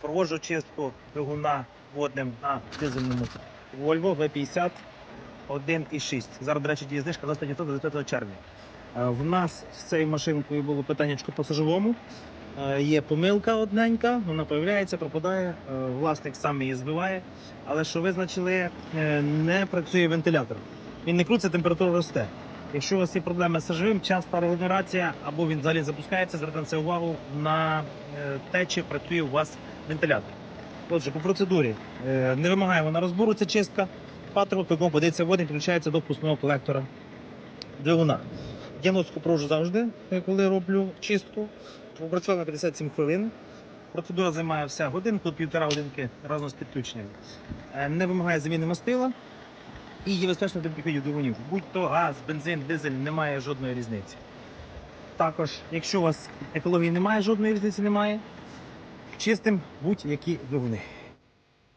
Проводжу чистку двигуна водним на дизельному Volvo V50 1,6. Зараз, до речі, діє знижка 20% до 25 червня. Е, В нас з цією машинкою було питання по сажовому. Е, Є помилка одненька, вона появляється, пропадає, е, власник сам її збиває. Але що визначили, не працює вентилятор. Він не крутиться, температура росте. Якщо у вас є проблеми з сажовим, часта регенерація або він взагалі запускається, звертайте увагу на е, те, чи працює у вас вентилятор. Отже, по процедурі е, не вимагає вона розбору, це чистка. Патрубок, якому подається вода, і підключається до впускного колектора двигуна. Діагностику проводжу завжди, е, коли роблю чистку. Попрацював на 57 хвилин. Процедура займає вся годинку, півтора годинки разом з підключенням. Не вимагає заміни мастила і є безпечно підходів двигунів. Будь-то газ, бензин, дизель, немає жодної різниці. Також, якщо у вас екології немає, жодної різниці немає, чистим будь-які двигуни.